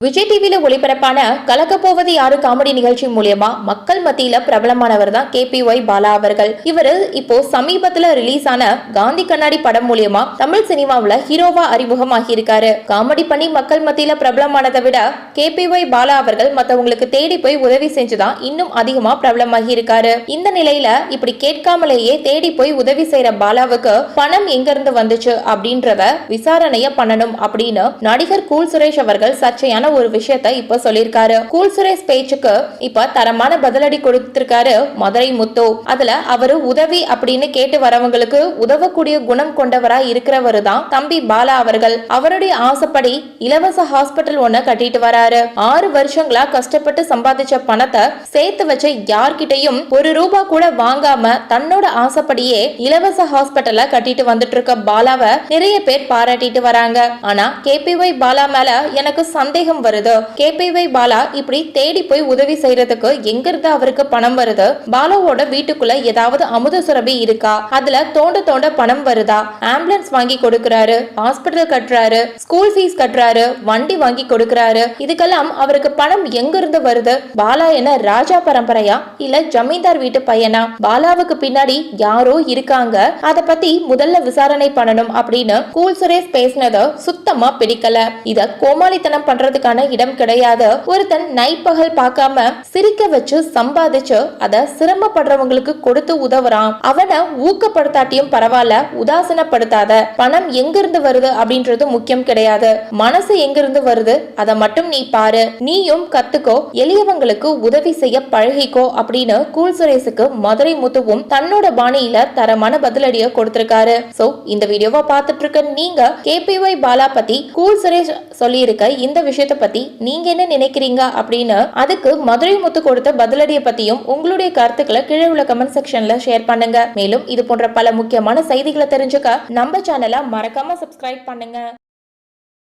விஜய் டிவியில ஒளிபரப்பான கலக்கப்போவது யாரு காமெடி நிகழ்ச்சி மூலியமா மக்கள் மத்தியில பிரபலமானவர் தான் கே பி ஒய் பாலா அவர்கள். இவரு இப்போ சமீபத்துல ரிலீஸ் ஆன காந்தி கண்ணாடி படம் மூலியமா தமிழ் சினிமாவுல ஹீரோவா அறிமுகம் ஆகியிருக்காரு காமெடி பண்ணி மக்கள் மத்தியில பிரபலமானதை விட கே பி ஒய் பாலா அவர்கள் மத்தவங்களுக்கு தேடி போய் உதவி செஞ்சுதான் இன்னும் அதிகமா பிரபலமாகி இருக்காரு. இந்த நிலையில இப்படி கேட்காமலேயே தேடி போய் உதவி செய்யற பாலாவுக்கு பணம் எங்க இருந்து வந்துச்சு அப்படின்றத விசாரணைய பண்ணணும் அப்படின்னு நடிகர் கூல் சுரேஷ் அவர்கள் சர்ச்சையான ஒரு விஷயத்த இப்ப சொல்லியிருக்காரு. கூல் சுரேஷ் பேச்சுக்கு இப்ப தரமான பதிலடி கொடுத்திருக்காரு மதுரை முத்து. அதுல அவரு உதவி அப்படின்னு கேட்டு வரவங்களுக்கு உதவக்கூடிய குணம் கொண்டவரா இருக்கிறவரு தான் தம்பி பாலா அவர்கள். அவருடைய ஆசைப்படி இலவச ஹாஸ்பிட்டல் ஒண்ணு கட்டிட்டு வராரு. ஆறு வருஷங்களா கஷ்டப்பட்டு சம்பாதிச்ச பணத்தை சேர்த்து வச்ச யார்கிட்டயும் ஒரு ரூபா கூட வாங்காம தன்னோட ஆசைப்படியே இலவச ஹாஸ்பிட்டல கட்டிட்டு வந்துட்டு இருக்க பாலாவை நிறைய பேர் பாராட்டிட்டு வராங்க. ஆனா கேபிஒய் பாலா மேல எனக்கு சந்தேகம் வருது. கேபிஒய் பாலா இப்படி தேடி போய் உதவி செய்யறதுக்கு எங்க இருந்து அவருக்கு பணம் வருது? பாலாவோட வீட்டுக்குள்ள ஏதாவது அமுத சுரபி இருக்கா? அதுல தோண்ட தோண்ட பணம் வருதா? ஆம்புலன்ஸ் வாங்கி கொடுக்கறாரு ஹாஸ்பிட்டல் கட்டுறாரு ஸ்கூல் ஃபீஸ் கட்டுறாரு வண்டி வாங்கி கொடுக்கறாரு. இதுக்கெல்லாம் அவருக்கு பணம் எங்க இருந்து வருது? பாலா என்ன ராஜா பரம்பரையா? இல்ல ஜமீன்தார் வீட்டு பையனா? பாலாவுக்கு பின்னாடி யாரோ இருக்காங்க. அத பத்தி முதல்ல விசாரணை பண்ணணும் அப்படின்னு கூல் சுரேஷ் பேசினத சுத்தமா பிடிக்கல. இத கோமாளித்தனம் பண்றதுக்கு பண்றதுக்கான இடம் கிடையாது ஒருத்தன் நைட் பகல் பார்க்காம சிரிக்க வச்சு சம்பாதிச்சு அத சிரமப்படுறவங்களுக்கு கொடுத்து உதவுறான். அவனை ஊக்கப்படுத்தாட்டியும் பரவாயில்ல உதாசனப்படுத்தாத. பணம் எங்கிருந்து வருது அப்படின்றது முக்கியம் கிடையாது. மனசு எங்கிருந்து வருது அதை மட்டும் நீ பாரு. நீயும் கத்துக்கோ எளியவங்களுக்கு உதவி செய்ய பழகிக்கோ அப்படின்னு கூல் சுரேஷுக்கு மதுரை முத்துவும் தன்னோட பாணியில தரமான பதிலடியை கொடுத்திருக்காரு. சோ இந்த வீடியோவை பார்த்துட்டு இருக்க நீங்க கேபிஒய் பாலா பத்தி கூல் சுரேஷ் சொல்லியிருக்க இந்த விஷயத்தை பத்தி நீங்க என்ன நினைக்கிறீங்க அப்படின்னு அதுக்கு மதுரை முத்து கொடுத்த பதிலடியை பத்தியும் உங்களுடைய கருத்துக்களை கீழே உள்ள கமெண்ட் செக்ஷன்ல ஷேர் பண்ணுங்க. மேலும் இது போன்ற பல முக்கியமான செய்திகளை தெரிஞ்சுக்க நம்ம சேனலை மறக்காம சப்ஸ்கிரைப் பண்ணுங்க.